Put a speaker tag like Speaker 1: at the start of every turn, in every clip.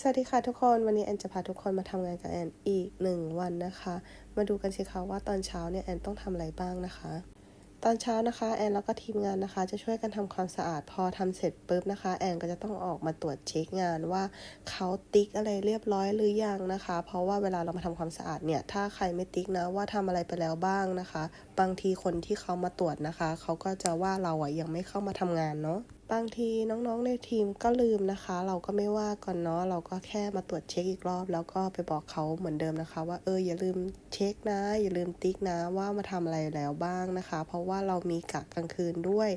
Speaker 1: สวัสดีค่ะทุกคนวันนี้แอนจะพาทุกคนมาทำงานกับแอนอีกหนึ่งวันนะคะ มาดูกันสิคะว่าตอนเช้าเนี่ยแอนต้องทำอะไรบ้างนะคะ ตอนเช้านะคะแอนแล้วก็ทีมงานนะคะ จะช่วยกันทำความสะอาดพอทำเสร็จปุ๊บนะคะ แอนก็จะต้องออกมาตรวจเช็คงานว่าเขาติ๊กอะไรเรียบร้อยหรือยังนะคะ เพราะว่าเวลาเรามาทำความสะอาดเนี่ยถ้าใครไม่ติ๊กนะว่าทำอะไรไปแล้วบ้างนะคะ บางทีคนที่เขามาตรวจนะคะ เขาก็จะว่าเราอะยังไม่เข้ามาทำงานเนาะ บางทีน้องๆในทีมก็ลืมนะคะ เราก็ไม่ว่าก่อนเนาะเราก็แค่มาตรวจเช็คอีกรอบ แล้วก็ไปบอกเขาเหมือนเดิมนะคะ ว่าเอออย่าลืมเช็คนะ อย่าลืมติ๊กนะว่ามาทำอะไรแล้วบ้างนะคะ เพราะว่าเรามีกะกลางคืนด้วย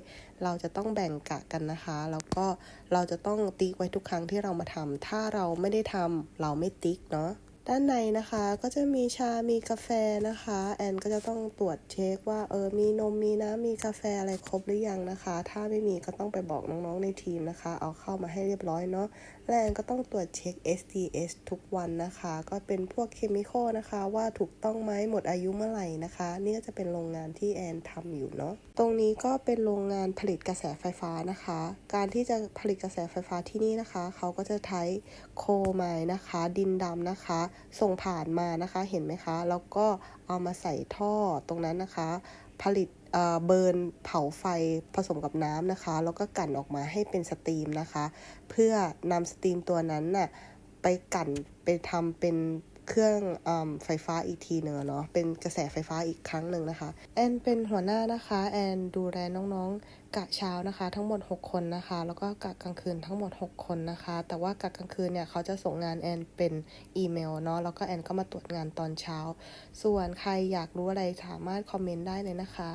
Speaker 1: เราจะต้องแบ่งกะกันนะคะ แล้วก็เราจะต้องติ๊กไว้ทุกครั้งที่เรามาทำถ้าเราไม่ได้ทำเราไม่ติ๊กเนาะ ด้านในนะคะก็จะมีชา มีกาแฟนะคะ แอนก็จะต้องตรวจเช็คว่าเออ มีนม มีน้ำ มีกาแฟอะไรครบหรือยังนะคะ ถ้าไม่มีก็ต้องไปบอกน้องๆในทีมนะคะ เอาเข้ามาให้เรียบร้อยเนาะ และแอนก็ต้องตรวจเช็ค SDS ทุกวันนะคะ ก็เป็นพวกเคมีคอลนะคะ ว่าถูกต้องไหมหมดอายุเมื่อไหร่นะคะ นี่ก็จะเป็นโรงงานที่แอนทำอยู่เนาะ ตรงนี้ก็เป็นโรงงานผลิตกระแสไฟฟ้านะคะ การที่จะผลิตกระแสไฟฟ้าที่นี่นะคะ เขาก็จะใช้โคไม้นะคะ ดินดำนะคะส่งผ่านมานะคะเห็นไหมคะ แล้วก็เอามาใส่ท่อตรงนั้นนะคะ ผลิตเอ่อเบิร์นเผาไฟผสมกับน้ำนะคะ แล้วก็กั่นออกมาให้เป็นสตรีมนะคะ เพื่อนำสตรีมตัวนั้นน่ะไปกั่นไปทำเป็น เครื่องอไฟฟ้าอีกทีหนึ่งอะเนาะเป็นกระแสไฟฟ้าอีกครั้งหนึ่งนะคะ แอนเป็นหัวหน้านะคะ แอนดูแลน้องๆกะเช้านะคะ ทั้งหมด 6 คนนะคะ แล้วก็กะกลางคืนทั้งหมด 6 คนนะคะ แต่ว่ากะกลางคืนเนี่ยเขาจะส่งงานแอนเป็นอีเมลเนาะแล้วก็แอนก็มาตรวจงานตอนเช้า ส่วนใครอยากรู้อะไรสามารถคอมเมนต์ได้เลยนะคะ